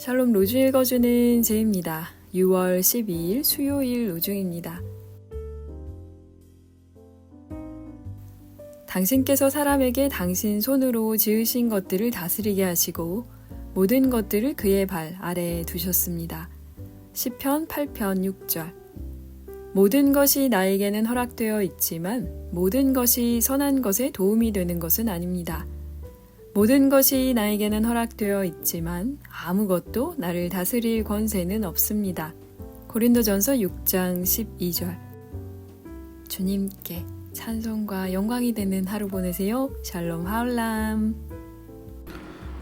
샬롬 로주 읽어주는 제입니다. 6월 12일 수요일 로중입니다. 당신께서 사람에게 당신 손으로 지으신 것들을 다스리게 하시고 모든 것들을 그의 발 아래에 두셨습니다. 시편 8편 6절 모든 것이 나에게는 허락되어 있지만 모든 것이 선한 것에 도움이 되는 것은 아닙니다. 모든 것이 나에게는 허락되어 있지만 아무것도 나를 다스릴 권세는 없습니다. 고린도전서 6장 12절 주님께 찬송과 영광이 되는 하루 보내세요. 샬롬 하울람.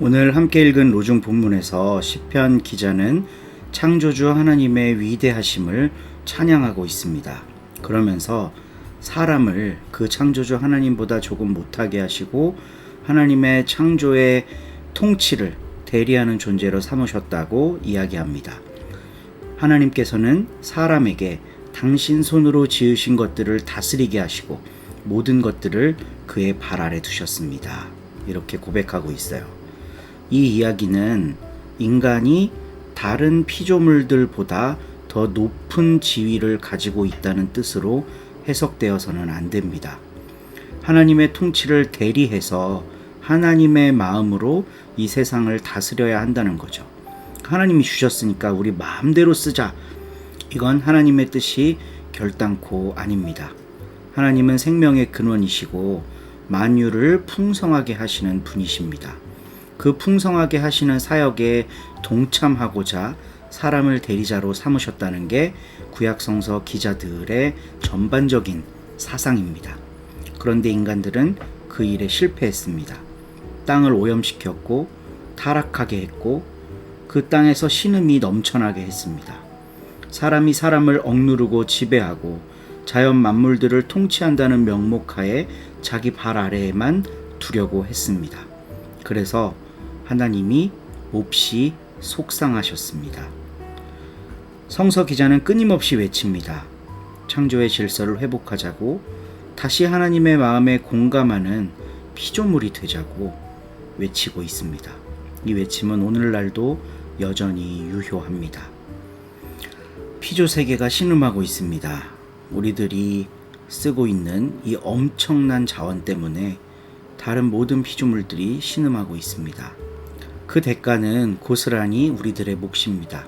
오늘 함께 읽은 로중 본문에서 시편 기자는 창조주 하나님의 위대하심을 찬양하고 있습니다. 그러면서 사람을 그 창조주 하나님보다 조금 못하게 하시고 하나님의 창조의 통치를 대리하는 존재로 삼으셨다고 이야기합니다. 하나님께서는 사람에게 당신 손으로 지으신 것들을 다스리게 하시고 모든 것들을 그의 발 아래 두셨습니다. 이렇게 고백하고 있어요. 이 이야기는 인간이 다른 피조물들보다 더 높은 지위를 가지고 있다는 뜻으로 해석되어서는 안 됩니다. 하나님의 통치를 대리해서 하나님의 마음으로 이 세상을 다스려야 한다는 거죠. 하나님이 주셨으니까 우리 마음대로 쓰자. 이건 하나님의 뜻이 결단코 아닙니다. 하나님은 생명의 근원이시고 만유를 풍성하게 하시는 분이십니다. 그 풍성하게 하시는 사역에 동참하고자 사람을 대리자로 삼으셨다는 게 구약성서 기자들의 전반적인 사상입니다. 그런데 인간들은 그 일에 실패했습니다. 땅을 오염시켰고 타락하게 했고 그 땅에서 신음이 넘쳐나게 했습니다. 사람이 사람을 억누르고 지배하고 자연 만물들을 통치한다는 명목하에 자기 발 아래에만 두려고 했습니다. 그래서 하나님이 몹시 속상하셨습니다. 성서 기자는 끊임없이 외칩니다. 창조의 질서를 회복하자고 다시 하나님의 마음에 공감하는 피조물이 되자고 외치고 있습니다. 이 외침은 오늘날도 여전히 유효합니다. 피조 세계가 신음하고 있습니다. 우리들이 쓰고 있는 이 엄청난 자원 때문에 다른 모든 피조물들이 신음하고 있습니다. 그 대가는 고스란히 우리들의 몫입니다.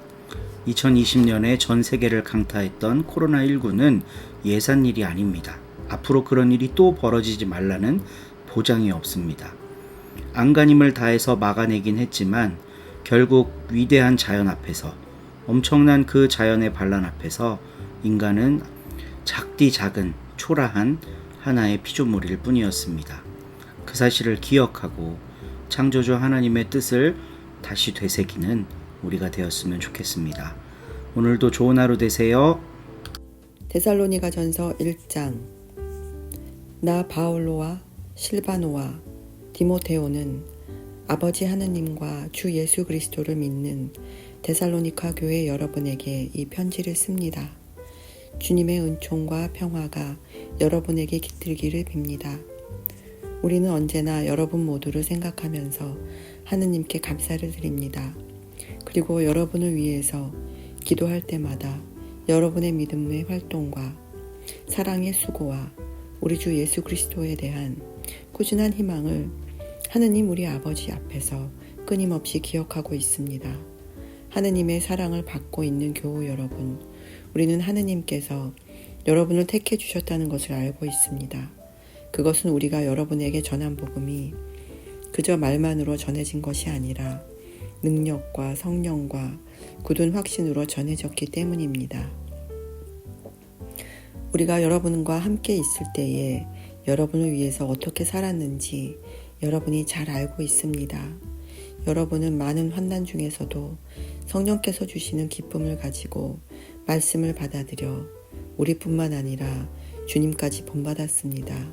2020년에 전 세계를 강타했던 코로나19는 예산 일이 아닙니다. 앞으로 그런 일이 또 벌어지지 말라는 보장이 없습니다. 안간힘을 다해서 막아내긴 했지만 결국 위대한 자연 앞에서 엄청난 그 자연의 반란 앞에서 인간은 작디 작은 초라한 하나의 피조물일 뿐이었습니다. 그 사실을 기억하고 창조주 하나님의 뜻을 다시 되새기는 우리가 되었으면 좋겠습니다. 오늘도 좋은 하루 되세요. 데살로니가 전서 1장 나 바울로와 실바노와 디모테오는 아버지 하느님과 주 예수 그리스도를 믿는 데살로니카 교회 여러분에게 이 편지를 씁니다. 주님의 은총과 평화가 여러분에게 깃들기를 빕니다. 우리는 언제나 여러분 모두를 생각하면서 하느님께 감사를 드립니다. 그리고 여러분을 위해서 기도할 때마다 여러분의 믿음의 활동과 사랑의 수고와 우리 주 예수 그리스도에 대한 꾸준한 희망을 하느님 우리 아버지 앞에서 끊임없이 기억하고 있습니다. 하느님의 사랑을 받고 있는 교우 여러분, 우리는 하느님께서 여러분을 택해 주셨다는 것을 알고 있습니다. 그것은 우리가 여러분에게 전한 복음이 그저 말만으로 전해진 것이 아니라 능력과 성령과 굳은 확신으로 전해졌기 때문입니다. 우리가 여러분과 함께 있을 때에 여러분을 위해서 어떻게 살았는지 여러분이 잘 알고 있습니다. 여러분은 많은 환난 중에서도 성령께서 주시는 기쁨을 가지고 말씀을 받아들여 우리뿐만 아니라 주님까지 본받았습니다.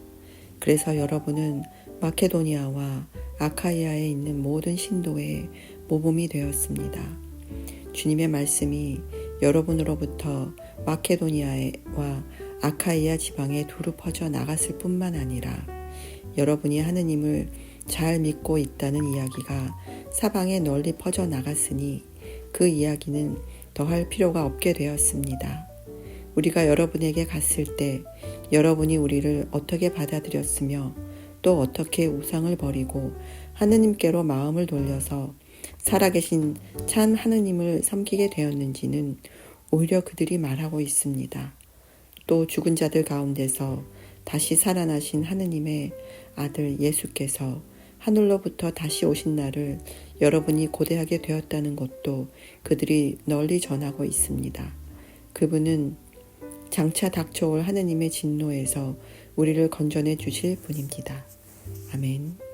그래서 여러분은 마케도니아와 아카이아에 있는 모든 신도의 모범이 되었습니다. 주님의 말씀이 여러분으로부터 마케도니아와 아카이아 지방에 두루 퍼져 나갔을 뿐만 아니라 여러분이 하느님을 잘 믿고 있다는 이야기가 사방에 널리 퍼져 나갔으니 그 이야기는 더할 필요가 없게 되었습니다. 우리가 여러분에게 갔을 때 여러분이 우리를 어떻게 받아들였으며 또 어떻게 우상을 버리고 하느님께로 마음을 돌려서 살아계신 참 하느님을 섬기게 되었는지는 오히려 그들이 말하고 있습니다. 또 죽은 자들 가운데서 다시 살아나신 하느님의 아들 예수께서 하늘로부터 다시 오신 날을 여러분이 고대하게 되었다는 것도 그들이 널리 전하고 있습니다. 그분은 장차 닥쳐올 하느님의 진노에서 우리를 건져내 주실 분입니다. 아멘.